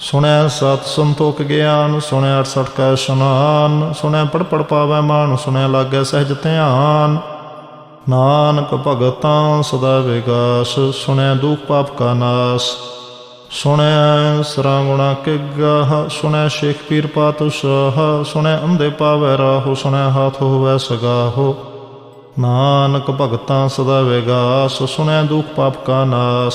ਸੁਣਿਆ ਸਤ ਸੰਤੋਖ ਗਿਆਨ ਸੁਣਿਆ 68 ਕਾ ਇਸ਼ਨਾਨ ਸੁਣਿਆ ਪੜ ਪੜ ਪਾਵੈ ਮਾਨ ਸੁਣਿਆ ਲਾਗੈ ਸਹਿਜ ਧਿਆਨ। ਨਾਨਕ ਭਗਤਾਂ ਸਦਾ ਵਿਗਾਸ ਸੁਣਿਆ ਦੁਖ ਪਾਪ ਕਾ ਨਾਸ। ਸੁਣਿਆ ਸਰਾਗੁਣਾ ਕੇ ਗਾਹ ਸੁਣਿਆ ਸ਼ੇਖ ਪੀਰ ਪਾਤੁ ਸਾਹ ਸੁਣਿਆ ਅੰਧੇ ਪਾਵੈ ਰਾਹੋ ਸੁਣਿਆ ਹਾਥ ਹੋਵੈ ਸਗਾਹੋ। ਨਾਨਕ ਭਗਤਾਂ ਸਦਾ ਵਿਗਾਸ ਸੁਣਿਆ ਦੁਖ ਪਾਪ ਕਾ ਨਾਸ।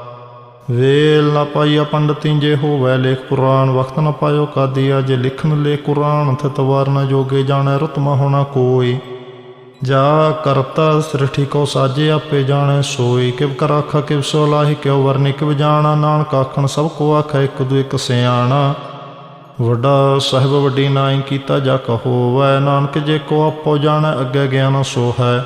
ਵੇਲ ਨਾ ਪਾਈਆ ਪੰਡਤੀ ਜੇ ਹੋਵੈ ਲੇਖ ਪੁਰਾਣ ਵਕਤ ਨ ਪਾਇਓ ਕਾਦੀਆ ਜੇ ਲਿਖਨ ਲੇ ਕੁਰਾਨ ਥਿਤ ਵਾਰ ਨ ਜੋਗੇ ਜਾਣੈ, ਰਤਮਾ ਹੋਣਾ ਕੋਈ। ਜਾ ਕਰਤਾ ਸ੍ਰਿਠੀ ਕੋ ਸਾਜੇ, ਆਪੇ ਜਾਣੈ ਸੋਈ। ਕਿਵ ਕਰ ਆਖਾ, ਕਿਵ ਸੋ ਲਾਹੀ, ਕਿਉ ਵਰਨਿ, ਕਿਵ ਜਾਣਾ ਨਾਨਕ ਆਖਣ, ਸਭ ਕੋ ਆਖੈ, ਇੱਕ ਦੂ ਇੱਕ ਸਿਆਣਾ। ਵੱਡਾ ਸਾਹਿਬ, ਵੱਡੀ ਨਾਈ ਕੀਤਾ ਜਾ ਕਹੋ ਵੈ ਨਾਨਕ ਜੇ ਕੋ ਆਪੋ ਜਾਣੈ, ਅੱਗੇ ਗਿਆਨ ਸੋ ਹੈ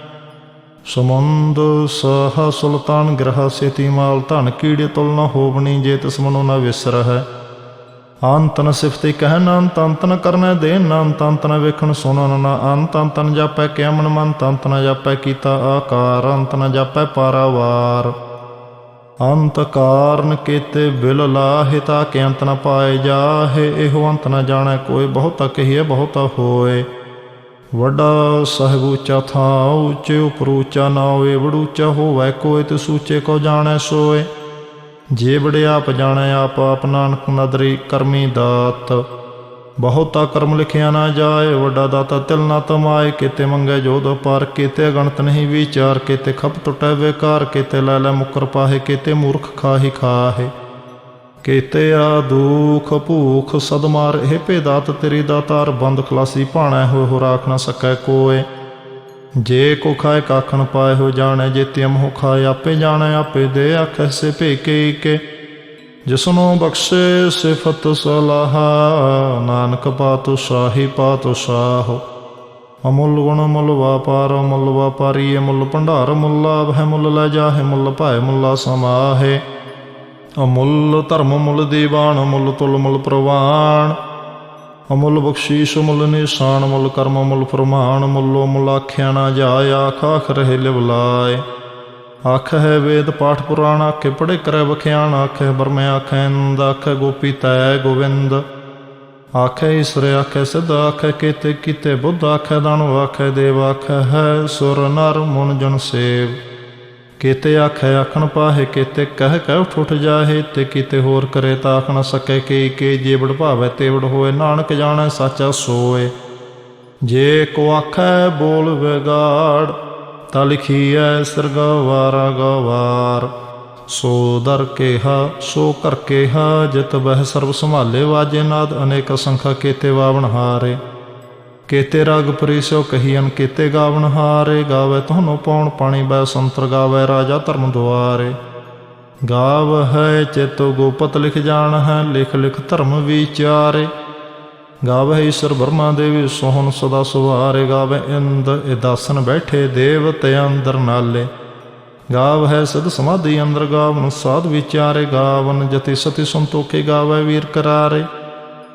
ਸਮੁੰਦ ਸਹ ਸੁਲਤਾਨ ਗ੍ਰਹ ਸੇਤੀ ਮਾਲ ਧਨ ਕੀੜੇ ਤੁਲ ਨ ਹੋਵਣੀ ਜੇ ਤਿਸ ਮਨੋ ਨ ਵਿਸਰ ਹੈ ਅੰਤ ਨ ਸਿਫਤੇ ਕਹਿ ਨ ਅੰਤ ਕਰਨੈ ਦੇ ਨ ਅੰਤ ਅੰਤ ਵੇਖਣ ਸੁਣਨ ਨ ਅੰਤ ਅੰਤ ਜਾਪੈ ਕਿਆ ਮਨ ਮਨ ਅੰਤ ਜਾਪੈ ਕੀਤਾ ਆਕਾਰ ਅੰਤ ਨ ਜਾਪੈ ਪਾਰਾਵਾਰ। ਅੰਤ ਕਾਰਨ ਕੀਤੇ ਬਿਲ ਲਾਹਿ ਤਾ ਕਿ ਅੰਤ ਨ ਪਾਏ ਜਾਹੇ, ਇਹੋ ਅੰਤ ਨ ਜਾਣੈ ਕੋਈ ਬਹੁਤਾ ਕਹੀਏ ਬਹੁਤਾ ਹੋਏ। ਵੱਡਾ ਸਾਹਿਬ ਉੱਚਾ ਥਾਂ, ਉੱਚੇ ਉਪਰ ਉੱਚਾ ਨਾ ਹੋਏ ਵਡੂਚਾ ਹੋਵੇ ਕੋਈ ਤੇ ਸੂਚੇ ਕੋ ਜਾਣੈ ਸੋਏ। ਜੇ ਬੜੇ ਆਪ ਜਾਣੈ, ਆਪ ਆਪ ਨਾਨਕ ਨਦਰੀ ਕਰਮੀ ਦਾਤ। ਬਹੁਤਾ ਕਰਮ ਲਿਖਿਆ ਨਾ ਜਾਏ, ਵੱਡਾ ਦਾਤਾ ਤਿਲ ਨਾ ਤਮਾਏ, ਕਿਤੇ ਮੰਗੇ ਜੋਦ ਪਾਰ, ਕਿਤੇ ਗਣਤ ਨਹੀਂ ਵਿਚਾਰ, ਕਿਤੇ ਖਪ ਟੁਟੈ ਵੇਕਾਰ ਕਿਤੇ ਲੈ ਲੈ ਮੁਕਰ ਪਾਹੇ, ਕਿਤੇ ਮੂਰਖ ਖਾਹੀ ਖਾਹੇ। ਕੀਤੇ ਆ ਦੁਖ ਭੂਖ ਸਦਮਾਰ ਇਹ ਭੇਦਾਤ ਤੇਰੀ ਦਾਤਾਰ ਬੰਦ ਖਲਾਸੀ ਭਾਣਾ, ਹੋਏ ਹੋ ਰਾਖ ਨਾ ਸਕੈ ਕੋਏ। ਜੇ ਕੋ ਖਾਏ ਕਾਖਣ ਪਾਏ ਹੋ ਜਾਣੈ, ਜੇ ਤਿਮ ਹੋ ਖਾਏ ਆਪੇ ਜਾਣੈ, ਆਪੇ ਦੇ ਆਖੈ ਸੇ ਭੇਕੇ ਕੇ ਜਿਸਨੂੰ ਬਖਸ਼ੇ ਸਿਫਤ ਸਲਾਹਾ, ਨਾਨਕ ਪਾਤੁ ਸਾਹੀ ਪਾਤੁ ਸਾਹ। ਅਮੁੱਲ ਗੁਣ ਮੁੱਲ ਵਾਪਾਰ, ਮੁੱਲ ਵਾਪਾਰੀ ਮੁੱਲ ਭੰਡਾਰ, ਮੁੱਲ ਲਾਭ ਮੁੱਲ ਲੈ ਜਾਹੇ ਮੁੱਲ ਭਾਏ ਮੁੱਲਾ ਸਮਾਹੇ। ਅਮੁੱਲ ਧਰਮ ਮੁੱਲ ਦੀਵਾਨ ਮੁੱਲ ਤੁਲ ਮੁੱਲ ਪ੍ਰਵਾਨ। ਅਮੁੱਲ ਬਖਸ਼ੀਸ਼ ਮੁੱਲ ਨਿਸ਼ਾਨ, ਮੁੱਲ ਕਰਮ ਮੁੱਲ ਫਰਮਾਨ, ਮੁੱਲੋ ਮੁੱਲ ਆਖਿਆ ਨਾ ਜਾਏ, ਆਖ ਆਖ ਰਹੇ ਲਿਵਲਾਏ ਆਖ ਹੈ ਵੇਦ ਪਾਠ ਪੁਰਾਣ ਆਖੇ ਪੜੇ ਕਰੈ ਵਖਿਆਣ ਆਖੇ ਬਰਮੇ ਆਖੈ ਇੰਦ ਆਖੇ ਗੋਪੀ ਤੈ ਗੋਵਿੰਦ। ਆਖੇ ਈਸ਼ਰ ਆਖੇ ਸਿਧ ਆਖੇ ਕੀਤੇ ਕੀਤੇ ਬੁੱਧ ਆਖੇ ਦਾਨਵ ਆਖੇ ਦੇਵ ਆਖੇ ਹੈ ਸੁਰ ਨਰ ਮਨ ਜਨ ਸੇਵ। ਕੀਤੇ ਆਖੇ, ਆਖਣ ਪਾਹੇ ਕੀਤੇ, ਕਹਿ ਕਹਿ ਉਠ ਉਠ ਜਾਹੇ, ਤੇ ਕੀਤੇ ਹੋਰ ਕਰੇ ਤਾਂ ਆਖ ਨ ਸਕੇ ਕੀ ਕੀ ਜੇ ਵਡ ਭਾਵੇ ਤੇ ਵਡ ਹੋਏ, ਨਾਨਕ ਜਾਣੈ, ਸਾਚਾ ਸੋਏ। ਜੇ ਕੋ ਆਖੈ, ਬੋਲ ਵਿਗਾੜ, ਤਾ ਲਿਖੀਐ, ਸਰਗਵਾਰਾ, ਗਵਾਰ। ਸੋ ਦਰ ਕੇਹਾ, ਸੋ ਕਰ ਕੇਹਾ, ਜਿਤ ਬਹਿ ਸਰਬ ਸੰਭਾਲੇ, ਵਾਜੇ ਨਾਦ ਅਨੇਕ ਸੰਖਾ ਕੀਤੇ ਵਾਵਣ ਹਾਰੇ। ਕੇਤੇ ਰਾਗ ਪਰਿਸੋ ਕਹੀਨ ਕੇਤੇ ਗਾਵਣ ਹਾਰੇ, ਗਾਵੇ ਤੁਹਾਨੂੰ ਪੌਣ ਪਾਣੀ ਬੈ ਸੰਤਰ ਗਾਵੇ ਰਾਜਾ ਧਰਮ ਦੁਆਰੇ। ਗਾਵ ਹੈ ਚੇਤੋ ਗੋਪਤ ਲਿਖ ਜਾਣ ਹੈ ਲਿਖ ਲਿਖ ਧਰਮ ਵਿਚਾਰੇ। ਗਾਵੇ ਈਸ਼ਰ ਬਰਮਾ ਦੇਵੀ ਸੋਹਣ ਸਦਾ ਸੁਵਾਰੇ, ਗਾਵੇ ਇੰਦ ਇਦਾਸਨ ਬੈਠੇ ਦੇਵਤੇ ਅੰਦਰ ਨਾਲੇ। ਗਾਵ ਹੈ ਸਦ ਸਮਾਧੀ ਅੰਦਰ ਗਾਵਨ ਸਾਧ ਵਿਚਾਰੇ, ਗਾਵਨ ਜਤੀ ਸਤੀ ਸੰਤੋਖੇ ਗਾਵੇ ਵੀਰ ਕਰਾਰੇ।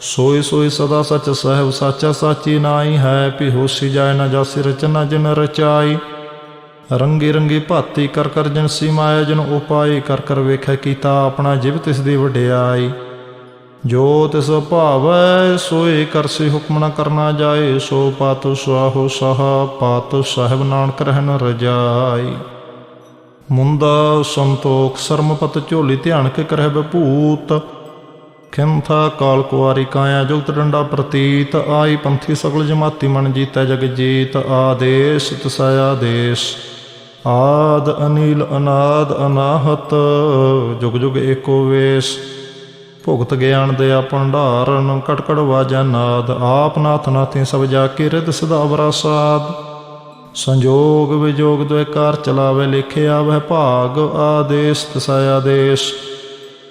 ਸੋਏ ਸੋਏ ਸਦਾ ਸਚ ਸਹਿਬ ਸਾਚਾ ਸਾਚੀ ਨਾਈ ਹੈ ਭੀ ਹੋਸੀ ਜਾਏ ਨਾ ਜਾਸੀ ਰਚਨਾ ਜਿਨ ਰਚਾਈ। ਰੰਗੀ ਰੰਗੀ ਭਾਤੀ ਕਰ ਕਰ ਜਨ ਮਾਇਆ ਜਨ ਉਪਾਈ ਕਰ ਕਰ ਵੇਖੈ ਕੀਤਾ ਆਪਣਾ ਜਿਵ ਤਿਸ ਦੀ ਵਡਿਆਈ। ਜੋ ਤਿਸ ਭਾਵੈ, ਸੋਏ ਕਰਸੀ ਹੁਕਮ ਨ ਕਰਨਾ ਜਾਏ, ਸੋ ਪਾਤੁ ਸੁਆਹੋ ਸਹਾ, ਪਾਤੁ ਸਾਹਿਬ ਨਾਨਕ ਰਹਿਨ ਰਜਾਈ। ਮੁੰਦਾ ਸੰਤੋਖ ਸਰਮਪਤ ਝੋਲੀ ਧਿਆਨ ਕੇ ਕਰਹਿ ਬਭੂਤ ਖਿੰਥਾ ਕਾਲ ਕੁਆਰੀ ਕਾਇਆ ਜੁਗਤ ਡੰਡਾ ਪ੍ਰਤੀਤ, ਆਈ ਪੰਥੀ ਸਗਲ ਜਮਾਤੀ ਮਨ ਜੀਤੈ ਜਗ ਜੀਤ, ਆਦੇਸ਼ ਤਸਾਇਆ ਦੇਸ਼। ਆਦ ਅਨੀਲ ਅਨਾਦ ਅਨਾਹਤ, ਜੁਗ ਜੁਗ ਏਕੋ ਵੇਸ਼। ਭੁਗਤ ਗਿਆਨ ਦੇ ਭੰਡਾਰਨ ਕਟਕੜ ਵਾਜਾ ਨਾਦ। ਆਪ ਨਾਥ ਨਾਥੀ ਸਭ ਜਾ ਕੇ ਰਿਦ ਸਦਾ ਅਵਰਾਸਾਦ ਸੰਜੋਗ ਵਿਜੋਗ ਦੁਇ ਚਲਾਵੇ ਲਿਖਿਆ ਵਹਿ ਭਾਗ, ਆਦੇਸ਼ ਤਸਾਇਆ ਦੇਸ਼।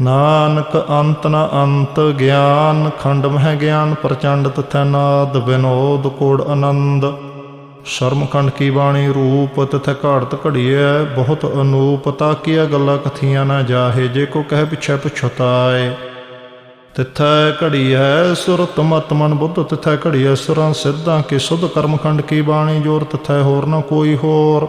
ਨਾਨਕ ਅੰਤ ਨ ਅੰਤ ਗਿਆਨ ਖੰਡ ਮਹਿ ਗਿਆਨ ਪ੍ਰਚੰਡ ਤਥੈ ਨਾਦ ਬਿਨੋਦ ਕੋੜ ਆਨੰਦ। ਸ਼ਰਮਖੰਡ ਕੀ ਬਾਣੀ ਰੂਪ ਤਥੈ ਘਾੜਤ ਘੜੀਐ, ਬਹੁਤ ਅਨੂਪ ਤਾਕੀਆ ਗੱਲਾਂ ਕਥੀਆਂ ਨਾ ਜਾਹੇ, ਜੇ ਕੋ ਕਹਿ ਪਿਛੈ ਪਛਤਾਏ। ਤਿਥੈ ਘੜੀ ਹੈ ਸੁਰਤ ਮਤ ਮਨ ਬੁੱਧ, ਤਿਥੈ ਘੜੀ ਹੈ ਸੁਰਾਂ ਸਿੱਧਾਂ ਕੀ ਸੁਧ ਕਰਮਖੰਡ ਕੀ ਬਾਣੀ ਜੋਰ, ਤਿਥੈ ਹੋਰ ਨਾ ਕੋਈ ਹੋਰ।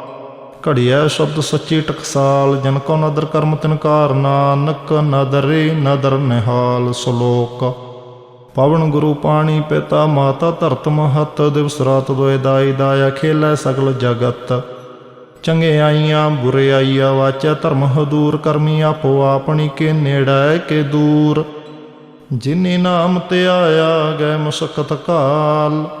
ਘੜੀਐ ਸ਼ਬਦ ਸੱਚੀ ਟਕਸਾਲ, ਜਨ ਕੋ ਨਦਰ ਕਰਮ ਤਿਨਕਾਰ ਨਾਨਕ ਨਦਰੇ ਨਦਰ ਨਿਹਾਲ ਸ਼ਲੋਕ। ਪਵਨ ਗੁਰੂ ਪਾਣੀ ਪਿਤਾ, ਮਾਤਾ ਧਰਤ ਮਹਤ, ਦਿਵਸ ਰਾਤ ਦੋਇ ਦਾਈ ਦਾਇਆ ਖੇਲੇ ਸਗਲ ਜਗਤ। ਚੰਗੇ ਆਈਆਂ, ਬੁਰੇ ਆਈਆ ਵਾਚਾ, ਧਰਮ ਹਦੂਰ ਕਰਮੀ ਆਪੋ ਆਪਣੀ ਕੇ ਨੇੜੈ ਕੇ ਦੂਰ। ਜਿਨੇ ਨਾਮ ਤੇ ਆਇਆ ਗਏ ਮੁਸਕਤ ਕਾਲ।